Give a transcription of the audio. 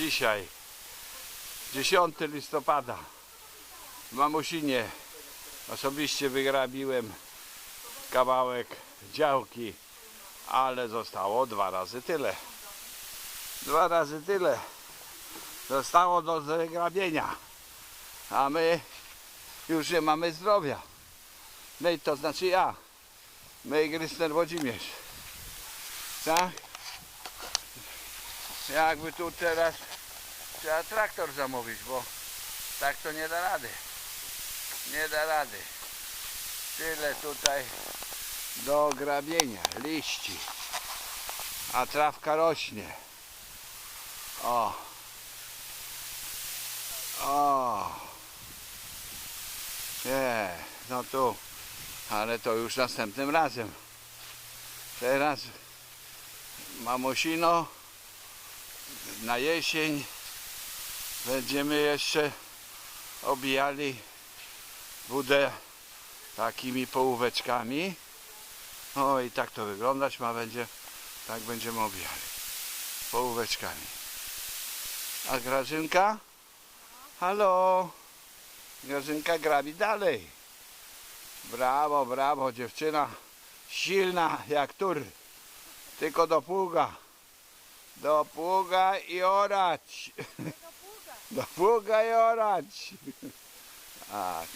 Dzisiaj 10 listopada w Mamusinie osobiście wygrabiłem kawałek działki, ale zostało dwa razy tyle. Dwa razy tyle zostało do zagrabienia, a my już nie mamy zdrowia. My to znaczy ja, my i Krystian Włodzimierz. Tak? Jakby tu teraz trzeba traktor zamówić, bo tak to nie da rady. Nie da rady. Tyle tutaj do grabienia liści. A trawka rośnie. O. O. Nie, no tu. Ale to już następnym razem. Teraz mamosino na jesień będziemy jeszcze obijali budę takimi połóweczkami. O i tak to wyglądać ma będzie. Tak będziemy obijali. Połóweczkami. A Grażynka? Halo? Grażynka grabi dalej. Brawo, brawo, dziewczyna. Silna jak tur. Tylko do pługa. Do pługa i orać. Do pługa i orać. Tak.